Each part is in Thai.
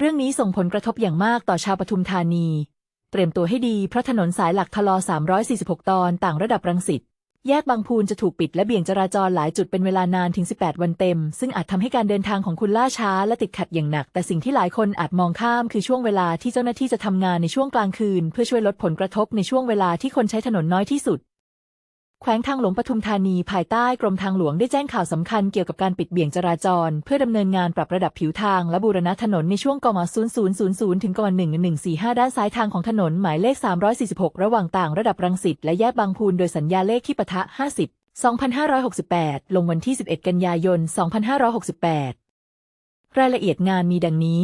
เรื่องนี้ส่งผลกระทบอย่างมากต่อชาวปทุมธานี เตรียมตัวให้ดีเพราะถนนสายหลักทลอ 346 ตอนต่างระดับรังสิตแยกบางพูนจะถูกปิดและเบี่ยงจราจรหลายจุดเป็นเวลานานถึง 18 วันเต็ม ซึ่งอาจทำให้การเดินทางของคุณล่าช้าและติดขัดอย่างหนัก แต่สิ่งที่หลายคนอาจมองข้ามคือช่วงเวลาที่เจ้าหน้าที่จะทำงานในช่วงกลางคืน เพื่อช่วยลดผลกระทบในช่วงเวลาที่คนใช้ถนนน้อยที่สุด แขวงทางหลวงปทุมธานีภายใต้กรมทางหลวงได้แจ้งข่าวสำคัญเกี่ยวกับการปิดเบี่ยงจราจร เพื่อดำเนินงานปรับระดับผิวทางและบูรณะถนนในช่วงกม0000 ถึงกม1145 ด้านซ้ายทางของถนนหมายเลข 346 ระหว่างต่างระดับรังสิตและแยกบางพูนโดยสัญญาเลขที่ปะทะ 50 2568 ลงวันที่ 11 กันยายน 2568 รายละเอียดงานมีดังนี้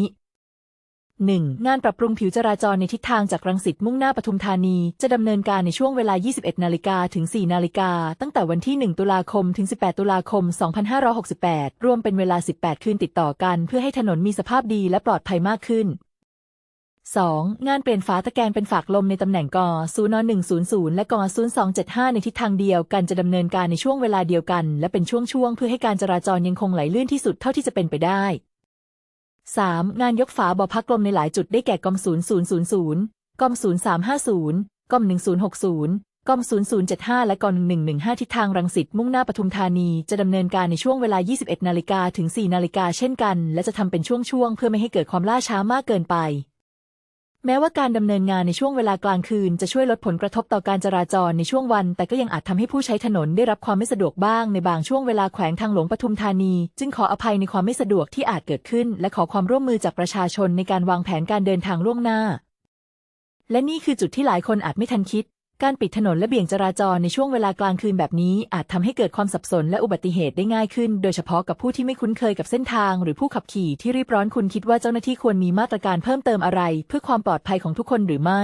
1. งานปรับปรุงผิวจราจรในทิศทางจากรังสิตมุ่งหน้าปทุมธานี จะดำเนินการในช่วงเวลา 21 นาฬิกาถึง 4 นาฬิกา ตั้งแต่วันที่ 1 ตุลาคม ถึง 18 ตุลาคม 2568 รวมเป็นเวลา 18 คืนติดต่อกัน เพื่อให้ถนนมีสภาพดีและปลอดภัยมากขึ้น 2. งานเปลี่ยนฝาตะแกรงเป็นฝากลมในตำแหน่งกศูนย์100 และก0275 ในทิศทางเดียวกันจะดำเนินการในช่วงเวลาเดียวกัน และเป็นช่วงๆเพื่อให้การจราจรยังคงไหลลื่นที่สุดเท่าที่จะเป็นไปได้ 3. งานยกฝาบ่อพักลมในหลายจุดได้แก่กอม0000กอม0350กอม1060กอม0075 และกอม1115 ทิศทางรังสิตมุ่งหน้าปทุมธานีจะดำเนินการในช่วงเวลา 21นาฬิกาถึง 4นาฬิกาเช่นกัน และจะทำเป็นช่วงๆเพื่อไม่ให้เกิดความล่าช้ามากเกินไป แม้ว่าการดำเนินงานในช่วงเวลากลางคืนจะช่วยลดผลกระทบต่อการจราจรในช่วงวัน แต่ก็ยังอาจทำให้ผู้ใช้ถนนได้รับความไม่สะดวกบ้างในบางช่วงเวลาแขวงทางหลวงปทุมธานี จึงขออภัยในความไม่สะดวกที่อาจเกิดขึ้น และขอความร่วมมือจากประชาชนในการวางแผนการเดินทางล่วงหน้า และนี่คือจุดที่หลายคนอาจไม่ทันคิด การปิดถนนและเบี่ยงจราจรในช่วงเวลากลางคืนแบบนี้ อาจทำให้เกิดความสับสนและอุบัติเหตุได้ง่ายขึ้น โดยเฉพาะกับผู้ที่ไม่คุ้นเคยกับเส้นทาง หรือผู้ขับขี่ที่รีบร้อนคุณคิดว่าเจ้าหน้าที่ควรมีมาตรการเพิ่มเติมอะไร เพื่อความปลอดภัยของทุกคนหรือไม่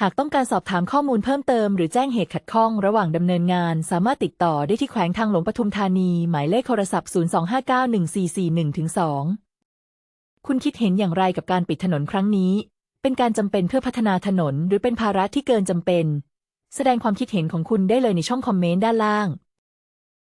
หากต้องการสอบถามข้อมูลเพิ่มเติม หรือแจ้งเหตุขัดข้องระหว่างดำเนินงาน สามารถติดต่อได้ที่แขวงทางหลวงปทุมธานี หมายเลขโทรศัพท์ 025914412 คุณคิดเห็นอย่างไรกับการปิดถนนครั้งนี้ เป็นการจำเป็นเพื่อพัฒนาถนน หรือเป็นภาระที่เกินจำเป็น แสดงความคิดเห็นของคุณได้เลยในช่องคอมเมนต์ด้านล่าง